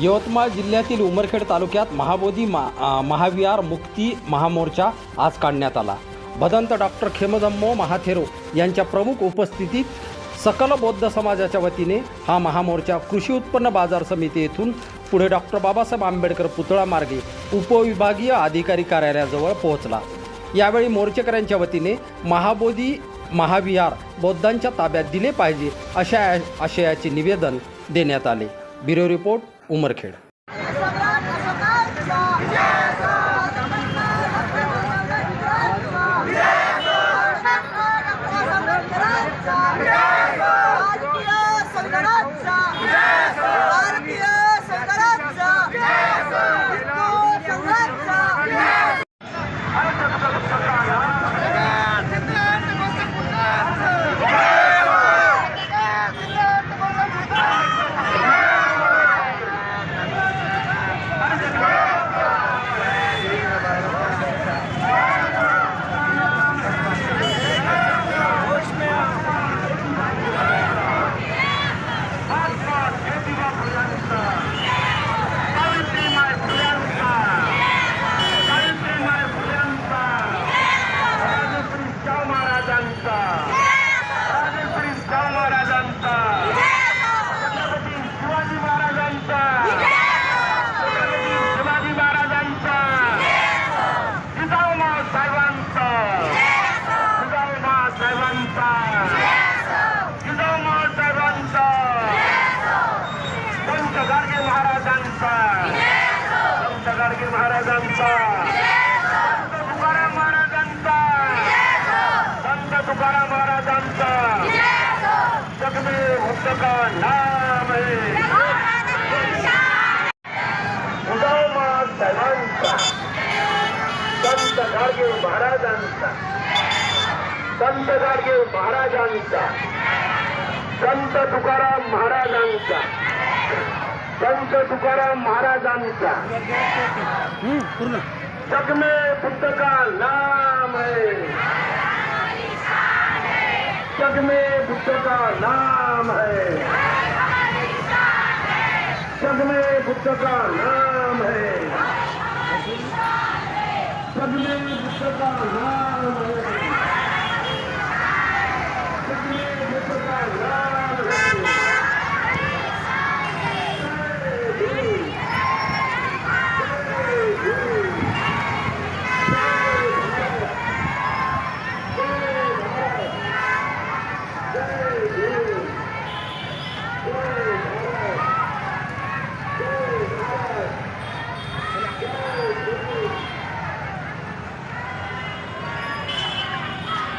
यवतमाळ जिल्ह्यातील उमरखेड तालुक्यात महाबोधी मा महाविहार मुक्ती महामोर्चा आज काढण्यात आला. भदंत डॉक्टर खेमधम्मो महाथेरो यांच्या प्रमुख उपस्थितीत सकल बौद्ध समाजाच्या वतीने हा महामोर्चा कृषी उत्पन्न बाजार समिती येथून पुढे डॉक्टर बाबासाहेब आंबेडकर पुतळा मार्गे उपविभागीय अधिकारी कार्यालयाजवळ पोहोचला. यावेळी मोर्चेकऱ्यांच्या वतीने महाबोधी महाविहार बौद्धांच्या ताब्यात दिले पाहिजे अशा आशयाचे निवेदन देण्यात आले. ब्युरो रिपोर्ट ઉમરખેડ गाडगे का नाम है। उदामा साहेबांचा संत गाडगे महाराजांचा संत गाडगे महाराजांचा संत तुकाराम महाराजांचा संत तुकाराम महाराजांचा जगमे बुद्ध का नाम है जग में बुद्ध का नाम है जग में बुद्ध का नाम है जग में बुद्ध का नाम है जग में बुद्ध का नाम